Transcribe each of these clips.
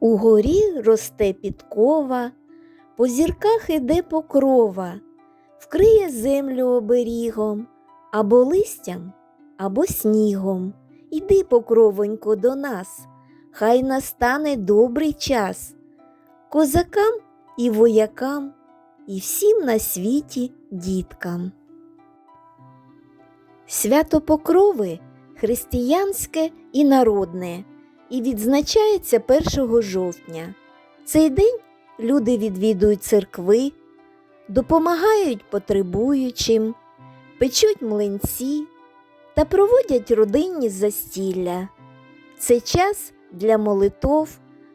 Угорі росте підкова, по зірках іде покрова, вкриє землю оберігом, або листям, або снігом. Іди, покровонько, до нас, хай настане добрий час. Козакам і воякам, і всім на світі діткам. Свято Покрови християнське і народне і відзначається 1 жовтня. Цей день люди відвідують церкви, допомагають потребуючим, печуть млинці та проводять родинні застілля. Це час для молитов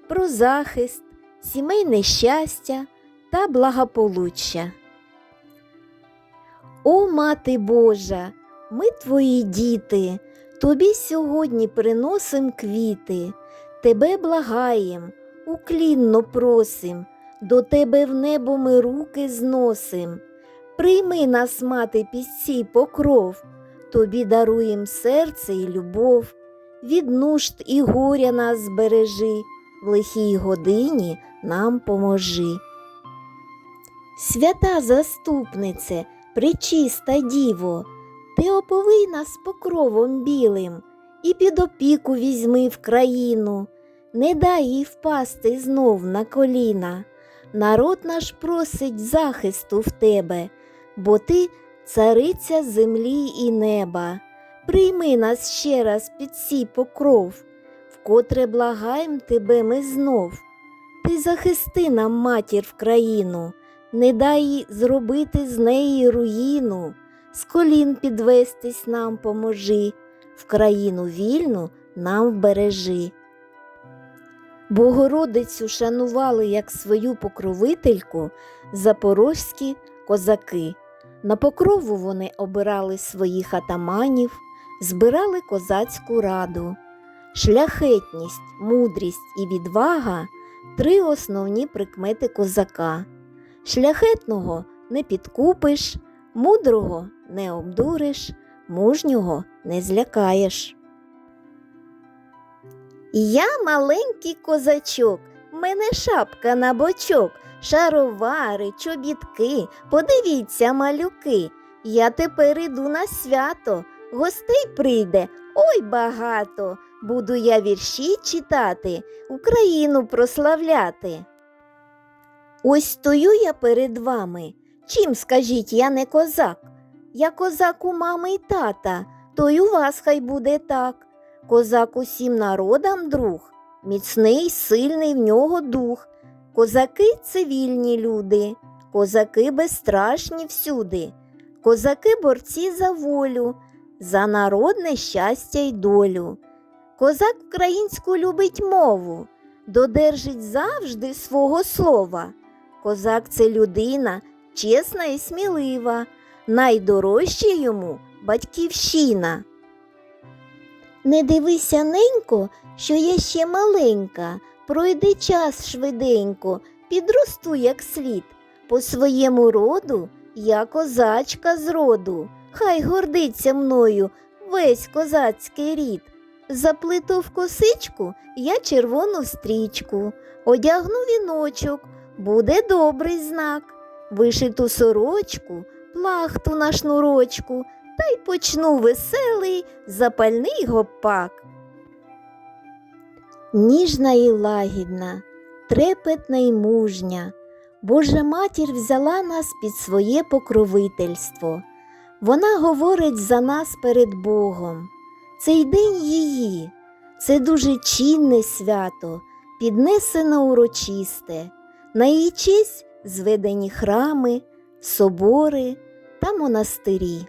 про захист, сімейне щастя та благополуччя. О, Мати Божа, ми твої діти, тобі сьогодні приносим квіти, тебе благаєм, уклінно просим, до тебе в небо ми руки зносим. Прийми нас, мати, під цей покров, тобі даруєм серце і любов, від нужд і горя нас збережи, в лихій годині нам поможи. Свята заступнице, пречиста діво, ти оповий нас покровом білим і під опіку візьми в країну, не дай їй впасти знов на коліна. Народ наш просить захисту в тебе, бо ти цариця землі і неба. Прийми нас ще раз під сій покров, вкотре благаєм тебе ми знов. Ти захисти нам матір в країну, не дай зробити з неї руїну, з колін підвестись нам поможи, в країну вільну нам вбережи. Богородицю шанували як свою покровительку запорозькі козаки. На покрову вони обирали своїх атаманів, збирали козацьку раду. Шляхетність, мудрість і відвага три основні прикмети козака. Шляхетного не підкупиш, мудрого не обдуриш, мужнього не злякаєш. Я маленький козачок, мене шапка на бочок, шаровари, чобітки, подивіться, малюки. Я тепер іду на свято, гостей прийде, ой багато. Буду я вірші читати, Україну прославляти. Ось стою я перед вами. Чим скажіть, я не козак? Я козак у мами й тата, то й у вас хай буде так. Козак усім народам друг, міцний, сильний в нього дух. Козаки це вільні люди, козаки безстрашні всюди, козаки борці за волю, за народне щастя й долю. Козак українську любить мову, додержить завжди свого слова. Козак це людина чесна і смілива, найдорожче йому батьківщина. Не дивися, ненько, що я ще маленька, пройде час швиденько, підросту як слід. По своєму роду я козачка з роду, хай гордиться мною весь козацький рід. Заплету в косичку я червону стрічку, одягну віночок, буде добрий знак, вишиту сорочку, плахту на шнурочку, та й почну веселий запальний гопак. Ніжна і лагідна, трепетна й мужня, Божа матір взяла нас під своє покровительство. Вона говорить за нас перед Богом. Цей день її, це дуже чинне свято, піднесено урочисте, на її честь зведені храми, собори та монастирі.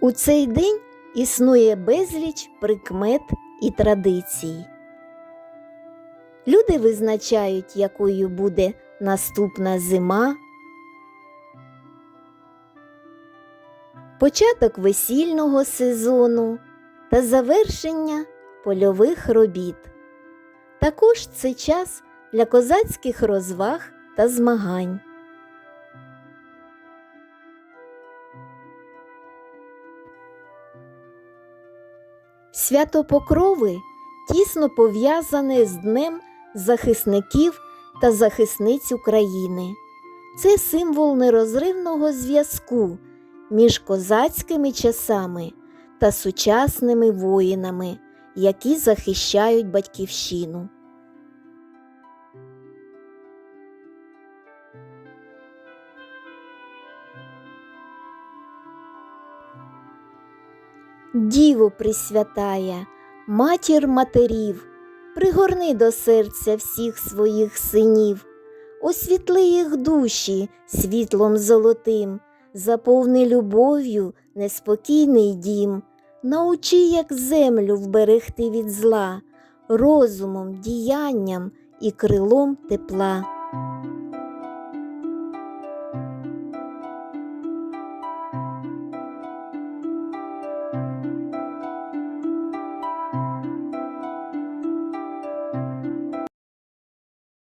У цей день існує безліч прикмет і традицій. Люди визначають, якою буде наступна зима, початок весільного сезону та завершення польових робіт. Також це час для козацьких розваг та змагань. Свято Покрови тісно пов'язане з Днем захисників та захисниць України. Це символ нерозривного зв'язку між козацькими часами та сучасними воїнами які захищають батьківщину. Діву присвятає, матір матерів, пригорни до серця всіх своїх синів, освітли їх душі світлом золотим, заповни любов'ю неспокійний дім, научи, як землю вберегти від зла, розумом, діянням і крилом тепла.